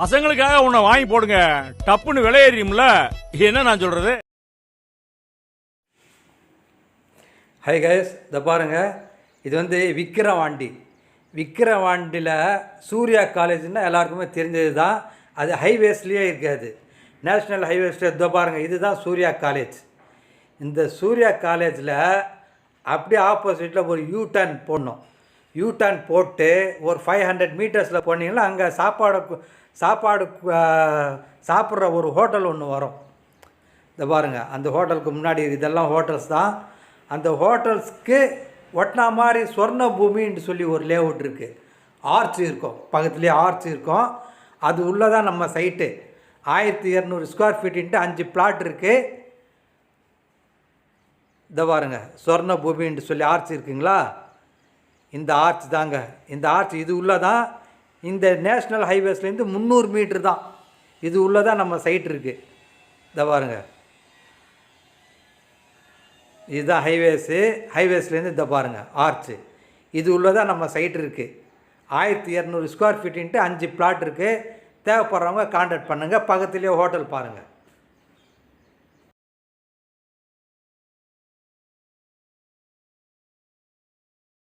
பசங்களுக்காக உன்னை வாங்கி போடுங்க. டப்புன்னு விலையேறியும்ல என்ன நான் சொல்றது? ஹை கைஸ் இதை பாருங்கள் இது வந்து விக்கிரவாண்டி. விக்கிரவாண்டியில் சூர்யா காலேஜ்னால் எல்லாருக்குமே தெரிஞ்சது தான் அது ஹைவேஸ்லேயே இருக்காது. நேஷ்னல் ஹைவேஸில் இதோ பாருங்கள் இதுதான் சூர்யா காலேஜ். இந்த சூர்யா காலேஜில் அப்படியே ஆப்போசிட்டில் ஒரு யூ டர்ன் போடணும். யூ டர்ன் போட்டு ஒரு ஃபைவ் ஹண்ட்ரட் மீட்டர்ஸில் போனீங்கன்னா அங்கே சாப்பாடு சாப்பாடு சாப்பிட்ற ஒரு ஹோட்டல் ஒன்று வரும். இந்த பாருங்க. அந்த ஹோட்டலுக்கு முன்னாடி இதெல்லாம் ஹோட்டல்ஸ் தான். அந்த ஹோட்டல்ஸ்க்கு ஒட்டினா மாதிரி சொர்ண பூமின்னு சொல்லி ஒரு லேஅவுட் இருக்குது ஆர்ச் இருக்கும். பக்கத்துலேயே ஆர்ச் இருக்கும். அது உள்ளே தான் நம்ம சைட்டு ஆயிரத்தி இரநூறு ஸ்கொயர் ஃபீட்டுன்ட்டு அஞ்சு பிளாட் இருக்குது இந்த பாருங்க. சொர்ண பூமின்னு சொல்லி ஆர்ச் இருக்குங்களா? இந்த ஆர்ச் தாங்க. இந்த ஆர்ச் இது உள்ளே தான் இந்த நேஷ்னல் ஹைவேஸ்லேருந்து முந்நூறு மீட்ரு தான். இது உள்ளே தான் நம்ம சைட் இருக்குது இதை பாருங்க. இதுதான் ஹைவேஸு ஹைவேஸ்லேருந்து இதை பாருங்க ஆர்ச்சு இது உள்ளதான் நம்ம சைட் இருக்குது ஆயிரத்தி இரநூறு ஸ்கொயர் ஃபீட்டுன்ட்டு அஞ்சு பிளாட் இருக்குது தேவைப்படுறவங்க கான்டாக்ட் பண்ணுங்கள் பக்கத்துலேயே ஹோட்டல் பாருங்கள்